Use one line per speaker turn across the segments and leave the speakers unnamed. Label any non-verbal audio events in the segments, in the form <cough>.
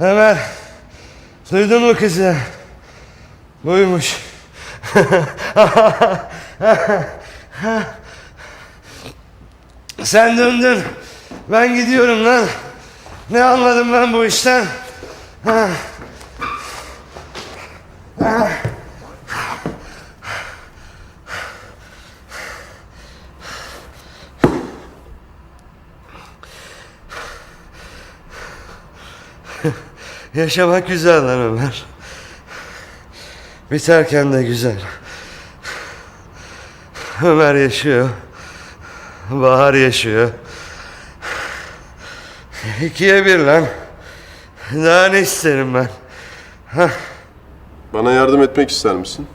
Ömer, duydun mu kızı? Buymuş. Sen döndün. Ben gidiyorum lan. Ne anladım ben bu işten? <laughs> Yaşamak güzel lan Ömer. Biterken de güzel. Ömer yaşıyor. Bahar yaşıyor. İkiye bir lan. Daha ne isterim ben?
Bana yardım etmek ister misin?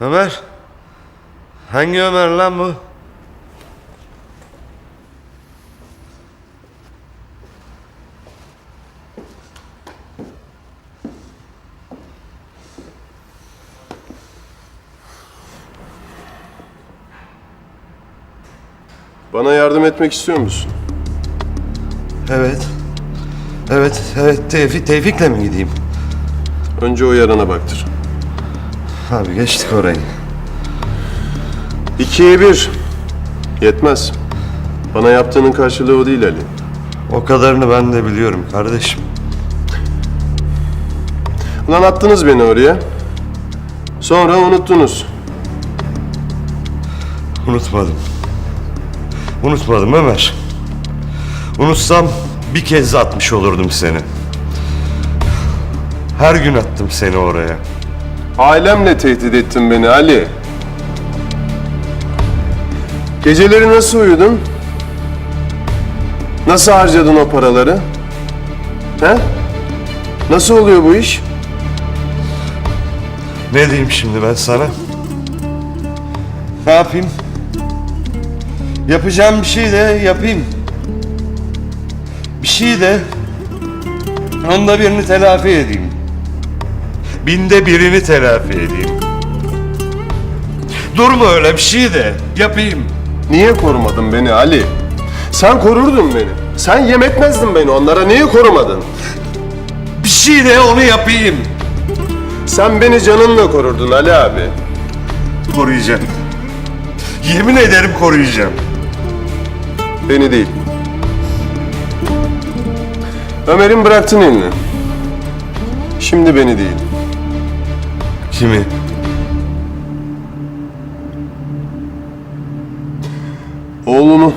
Ömer? Hangi Ömer lan bu?
Bana yardım etmek istiyor musun?
Evet. Evet, evet. Tevfik, Tevfik'le mi gideyim?
Önce o yarana baktır.
Abi geçtik orayı.
İkiye bir. Yetmez. Bana yaptığının karşılığı o değil Ali.
O kadarını ben de biliyorum kardeşim.
Ulan attınız beni oraya. Sonra unuttunuz.
Unutmadım. Unutmadım Ömer. Unutsam bir kez atmış olurdum seni. Her gün attım seni oraya.
Ailemle tehdit ettin beni Ali. Geceleri nasıl uyudun? Nasıl harcadın o paraları? He? Nasıl oluyor bu iş?
Ne diyeyim şimdi ben sana? Ne yapayım? Yapacağım bir şey de yapayım. Bir şey de onda birini telafi edeyim. Binde birini telafi edeyim. Durma öyle bir şey de yapayım.
Niye korumadın beni Ali? Sen korurdun beni. Sen yem etmezdin beni onlara. Niye korumadın?
Bir şey de onu yapayım.
Sen beni canınla korurdun Ali abi.
Koruyacağım. Yemin ederim koruyacağım.
Beni değil. Ömer'in bıraktın elini. Şimdi beni değil.
Kimi?
Oğlunu.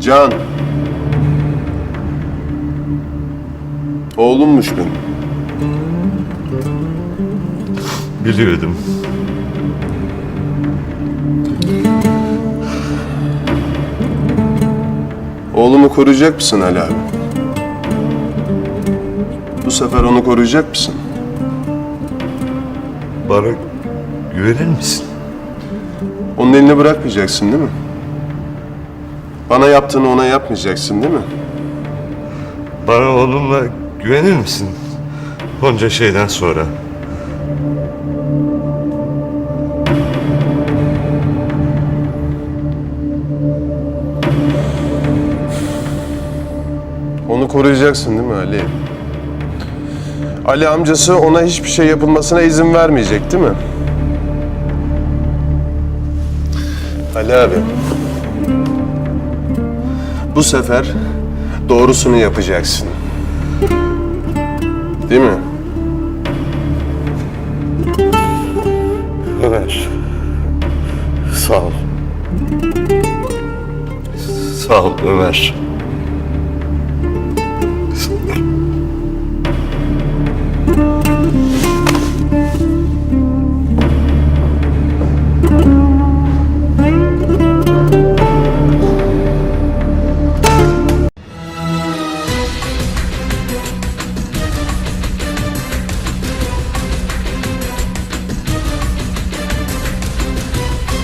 Can. Oğlummuş benim.
Biliyordum.
Oğlumu koruyacak mısın Ali abi? Bu sefer onu koruyacak mısın?
Bana güvenir misin?
Onun elini bırakmayacaksın değil mi? Bana yaptığını ona yapmayacaksın değil mi?
Bana onunla güvenir misin? Onca şeyden sonra.
Onu koruyacaksın değil mi Ali? Ali amcası ona hiçbir şey yapılmasına izin vermeyecek değil mi? Ali abi. Bu sefer doğrusunu yapacaksın. Değil mi?
Ömer. Sağ ol. Sağ ol Ömer.